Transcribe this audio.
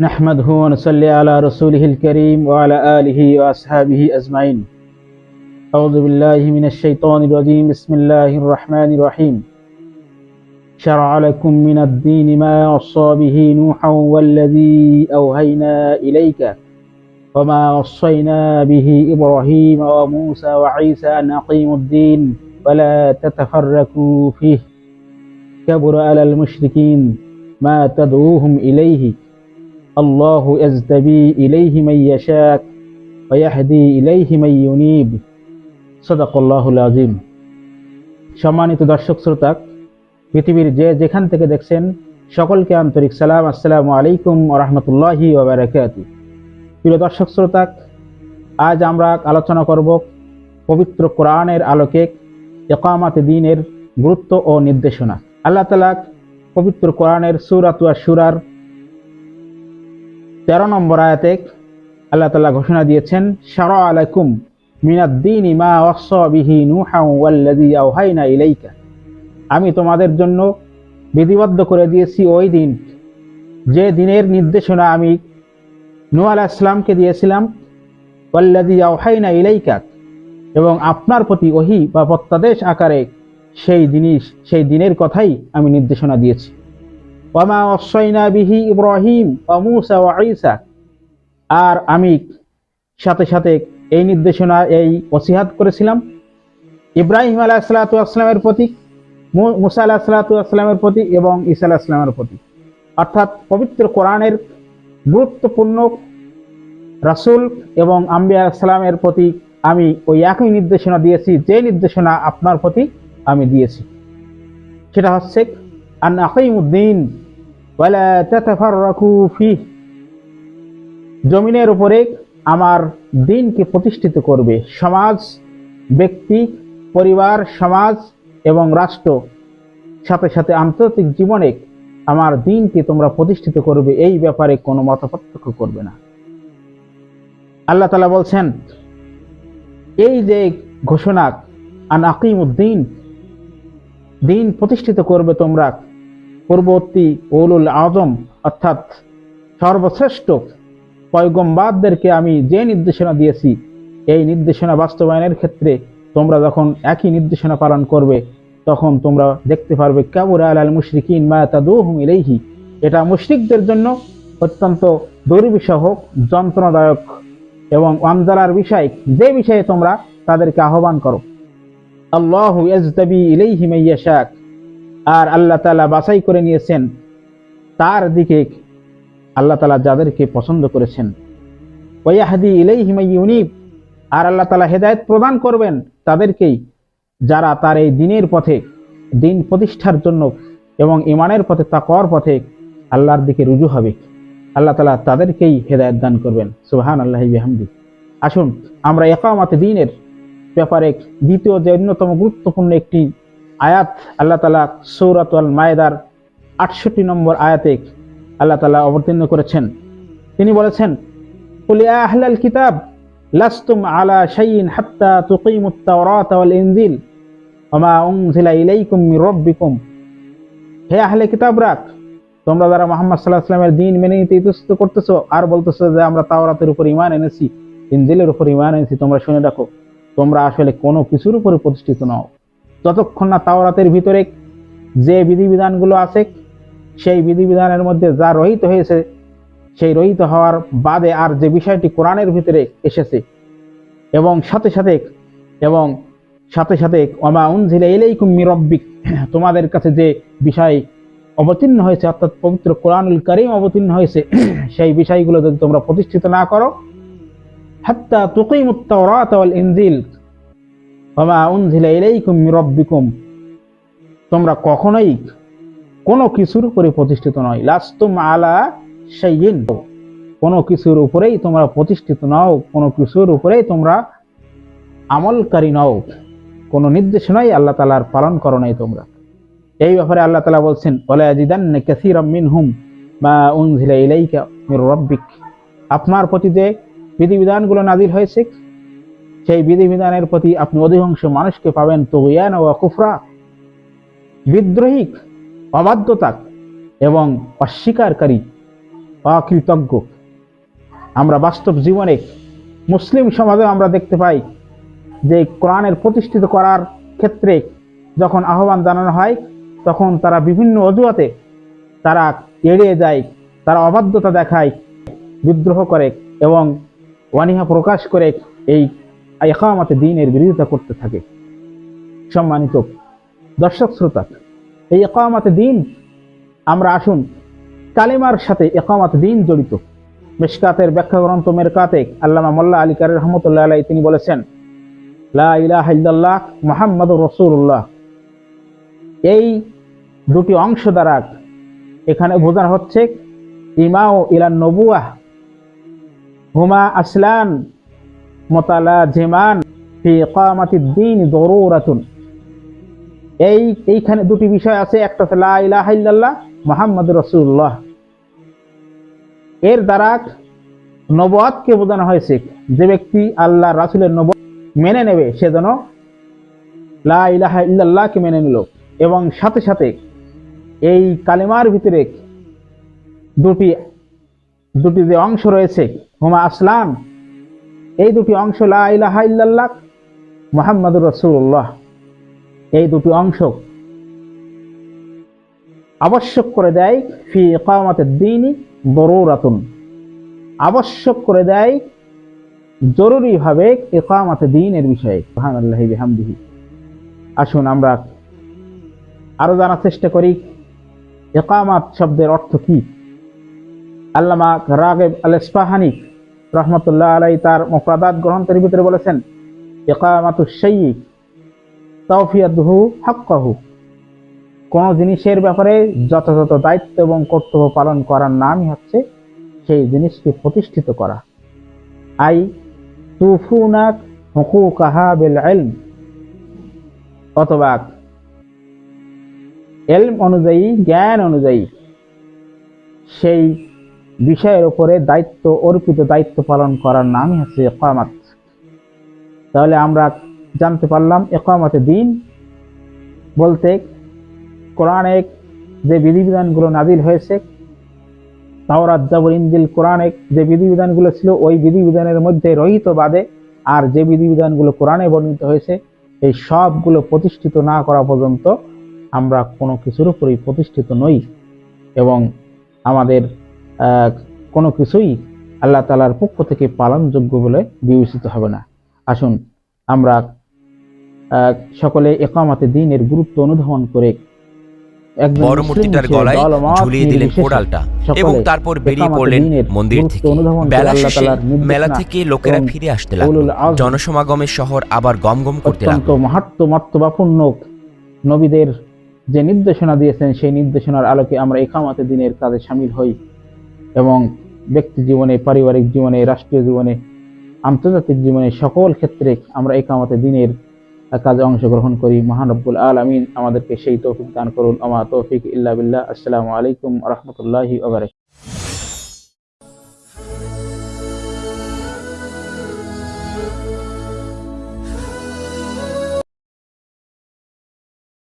نحمده ونصلي على رسوله الكريم وعلى آله وأصحابه أجمعين. أعوذ بالله من الشيطان الرجيم. بسم الله الرحمن الرحيم. شرع لكم من الدين ما وصى به نوحا والذي أوهينا إليك وما وصينا به إبراهيم وموسى وعيسى أن أقيموا الدين ولا تتفرقوا فيه. كبر على المشركين ما تدعوهم إليه. الله يجتبي إليه من يشاء ويهدي إليه من ينيب صدق الله العظيم সম্মানিত দর্শক শ্রোতা পৃথিবীর যে যেখান থেকে দেখছেন সকলকে আন্তরিক সালাম আসসালামু আলাইকুম রহমতুল্লাহি ওবরাকাতু প্রিয় দর্শক শ্রোতা আজ আমরা আলোচনা করব পবিত্র কোরআনের আলোকে একামাত দিনের গুরুত্ব ও নির্দেশনা আল্লাহ তালা পবিত্র কোরআনের সুরাতুয়া সুরার তেরো নম্বর আয়াতে আল্লাহ তালা ঘোষণা দিয়েছেন, সারা আলাইকুম মিনাদ্দিন ইমা ইলাইকা। আমি তোমাদের জন্য বিধিবদ্ধ করে দিয়েছি ওই দিন। যে দিনের নির্দেশনা আমি নূ আলাহ ইসলামকে দিয়েছিলাম, ওয়াল্লাযী আওহাইনা ইলাইকা। এবং আপনার প্রতি ওহি বা প্রত্যাদেশ আকারে সেই জিনিস, সেই দিনের কথাই আমি নির্দেশনা দিয়েছি। ওয়ামা অসয়না বিহি ইব্রাহিম ও মুসা ও ঈসা। আর আমি সাথে সাথে এই নির্দেশনা, এই ওসিহাত করেছিলাম। ইব্রাহিম আলাহ সালাতামের প্রতি মু- মুসা আলাহ সালাতামের প্রতি এবং ঈসা আলাহ ইসলামের প্রতি অর্থাৎ পবিত্র কোরআনের গুরুত্বপূর্ণ রাসূল এবং আম্বিয়া সালামের প্রতি আমি ওই একই নির্দেশনা দিয়েছি, যে নির্দেশনা আপনার প্রতি আমি দিয়েছি। সেটা হচ্ছে, আন আকিমুদ্দিন জমিনের উপরে আমার দিনকে প্রতিষ্ঠিত করবে সমাজ, ব্যক্তি, পরিবার, সমাজ এবং রাষ্ট্র। সাথে সাথে আন্তর্জাতিক জীবনে আমার দিনকে তোমরা প্রতিষ্ঠিত করবে, এই ব্যাপারে কোনো মতপার্থক্য করবে না। আল্লাহ তালা বলছেন, এই যে ঘোষণা, আন আকিমুদ্দিন দিন প্রতিষ্ঠিত করবে তোমরা পূর্ববর্তী ওলুল আজম, অর্থাৎ সর্বশ্রেষ্ঠ পয়গম্বাদদেরকে আমি যে নির্দেশনা দিয়েছি, এই নির্দেশনা বাস্তবায়নের ক্ষেত্রে তোমরা যখন একই নির্দেশনা পালন করবে, তখন তোমরা দেখতে পারবে, কাবুর আল মুশরিকিন মা তাদুহুম ইলাইহি। এটা মুশরিকদের জন্য অত্যন্ত দুর্বিষহ, যন্ত্রণাদায়ক এবং আমজালার বিষয়। যে বিষয়ে তোমরা তাদেরকে আহ্বান করো, আল্লাহ ইয়াজতাবি ইলাইহি মাইয়াশাক আর আল্লাহ তাআলা বাছাই করে নিয়েছেন, তার দিকে আল্লাহ তাআলা যাদেরকে পছন্দ করেছেন। ওয়াহদি ইলাইহি মাইয়ুনিব আর আল্লাহ তাআলা হেদায়েত প্রদান করবেন তাদেরকেই যারা তার এই দিনের পথে, দিন প্রতিষ্ঠার জন্য এবং ইমানের পথে, তাকওয়ার পথে আল্লাহর দিকে রুজু হবে। আল্লাহ তাআলা তাদেরকেই হেদায়েত দান করবেন। সুবহান আল্লাহ বিহামদি। আসুন, আমরা একামাতে দিনের ব্যাপারে দ্বিতীয় যে অন্যতম গুরুত্বপূর্ণ একটি আয়াত, আল্লাহ তালা সৌরাত মায়েদার আটষট্টি নম্বর আয়াতে আল্লাহ তালা অবতীর্ণ করেছেন। তিনি বলেছেন কুলিয়া আহলাল কিতাব, লাস্তুম আলা শাইইন হাত্তা তুকিমুত তাওরাত ওয়াল ইনজিল ওমা উনজিলা ইলাইকুম মির রাব্বিকুম। হে আহলে কিতাবরা তোমরা যারা মোহাম্মদ সাল্লাহ আসলামের দিন মেনে নিতে ইতস্ত করতেছো আর বলতেছো যে আমরা তাওরাতের উপর ইমান এনেছি, ইনজিলের উপর ইমান এনেছি, তোমরা শুনে রাখো। তোমরা আসলে কোনো কিছুর উপরে প্রতিষ্ঠিত নও। যতক্ষণ না তাওরাতের ভিতরে যে বিধিবিধানগুলো আছে, সেই বিধিবিধানের মধ্যে যা রহিত হয়েছে, সেই রহিত হওয়ার বাদে আর যে বিষয়টি কোরআনের ভিতরে এসেছে, এবং সাথে সাথে, এবং সাথে সাথে অমা উনঝিলে এলেইকুম মিরব্বিক তোমাদের কাছে যে বিষয় অবতীর্ণ হয়েছে, অর্থাৎ পবিত্র কোরআনুল করিম অবতীর্ণ হয়েছে, সেই বিষয়গুলো যদি তোমরা প্রতিষ্ঠিত না করো, হাত্তা তুকিমুত তাওরাত ওয়াল ইনজিল রাব্বিকুম। তোমরা কখনোই কোনো কিছুর উপরে প্রতিষ্ঠিত নয়। লাস্তুম আলা শাইইন। কোনো কিছুর উপরেই তোমরা প্রতিষ্ঠিত নও, কোনো কিছুর উপরেই তোমরা আমলকারী নও। কোনো নির্দেশনাই আল্লাহ তালার পালন করো নাই তোমরা। এই ব্যাপারে আল্লাহ তালা বলছেন, ওলা জিদান্না কাসীরাম মিনহুম মা উনজিলা ইলাইকা রাব্বিক। আপনার প্রতি যে বিধিবিধানগুলো নাজিল হয়েছে সেই বিধিবিধানের প্রতি আপনি অধিকাংশ মানুষকে পাবেন তুগিয়ান ও কুফরা। বিদ্রোহী, অবাধ্যতা এবং অস্বীকারী, অকৃতজ্ঞ। আমরা বাস্তব জীবনে মুসলিম সমাজে আমরা দেখতে পাই যে কোরআনের প্রতিষ্ঠিত করার ক্ষেত্রে যখন আহ্বান জানানো হয়, তখন তারা বিভিন্ন অজুহাতে তারা এড়িয়ে যায়, তারা অবাধ্যতা দেখায়, বিদ্রোহ করে এবং অনীহা প্রকাশ করে এই একামাতে দিনের বিরোধিতা করতে থাকে। সম্মানিত দর্শক শ্রোতা, এই একামাতে দিন, আমরা আসুন, কালিমার সাথে একামাত দিন জড়িত। মেশকাতের ব্যাখ্যা গ্রন্থ মেরকাতে আল্লামা মোল্লা আলী কারি রহমতুল্লাহ আলাই তিনি বলেছেন, লা ইলাহা ইল্লাল্লাহ মোহাম্মদ রসুল্লাহ এই দুটি অংশ দ্বারা এখানে বোঝানো হচ্ছে ইমাও ইলান নবুয়াহ, হুমা আসলান এইখানে দুটি বিষয় আছে একটা হচ্ছে মোহাম্মদ রসুল্লাহ এর দ্বারা বোঝানো হয়েছে যে ব্যক্তি আল্লাহ রাসুলের নব মেনে নেবে, সে যেন লা মেনে নিল। এবং সাথে সাথে এই কালিমার ভিতরে দুটি দুটি যে অংশ রয়েছে, হুমা আসলাম এই দুটি অংশ লা ইলাহা ইল্লাল্লাহ মোহাম্মদুর রসুল্লাহ এই দুটি অংশ আবশ্যক করে দেয় ফি ইকামাতের দিনই বরুরাতুন আবশ্যক করে দেয় জরুরিভাবে ইকামাতে দিনের বিষয়ে। বিহামদিহি। আসুন আমরা আরও জানার চেষ্টা করি একামাত শব্দের অর্থ কি? আল্লামা রাগেব আল ইসফাহানি রহমতুল্লাহ আলাই তার মুফরাদাত গ্রন্থের ভিতরে বলেছেন তাওফিয়াতুহু হাক্কাহু। কোন জিনিসের ব্যাপারে যথাযথ দায়িত্ব এবং কর্তব্য পালন করার নামই হচ্ছে সেই জিনিসকে প্রতিষ্ঠিত করা। আই তুফুনাক হুকুকাহা বিল ইলম, অথবা এলম অনুযায়ী, জ্ঞান অনুযায়ী সেই বিষয়ের উপরে দায়িত্ব, অর্পিত দায়িত্ব পালন করার নামই হচ্ছে একামাত তাহলে আমরা জানতে পারলাম একামতে দিন বলতে কোরআনে যে বিধিবিধানগুলো নাজিল হয়েছে, তাওরাত, জাবর, ইনজিল, কোরআনে যে বিধিবিধানগুলো ছিল, ওই বিধিবিধানের মধ্যে রহিত বাদে আর যে বিধিবিধানগুলো কোরআনে বর্ণিত হয়েছে, এই সবগুলো প্রতিষ্ঠিত না করা পর্যন্ত আমরা কোনো কিছুর উপরেই প্রতিষ্ঠিত নই। এবং আমাদের কোনো কিছুই আল্লাহ তালার পক্ষ থেকে পালনযোগ্য বলে বিবেচিত হবে না। আসুন আমরা সকলে একামাতে দিনের গুরুত্ব অনুধাবন করে বড় মূর্তিটার গলায় ঝুলিয়ে দিলেন কোড়ালটা এবং তারপর বেরিয়ে পড়লেন মন্দির থেকে। বেলা শেষে মেলা থেকে লোকেরা ফিরে আসতে লাগল। জনসমাগমের শহর আবার গমগম করতে লাগল। মাহাত্ম মর্তবাপূর্ণ নবীদের যে নির্দেশনা দিয়েছেন সেই নির্দেশনার আলোকে আমরা একামাতে দিনের কাজে সামিল হই। এবং ব্যক্তি জীবনে, পারিবারিক জীবনে, রাষ্ট্রীয় জীবনে, আন্তর্জাতিক জীবনে সকল ক্ষেত্রে আমরা একামতে দিনের কাজে অংশগ্রহণ করি। মহানব্বুল আল আমিন আমাদেরকে সেই তৌফিক দান করুন। আমা তৌফিক ইল্লা বিল্লাহ। আসসালামু আলাইকুম রহমতুল্লাহি ওবরাকাতুহু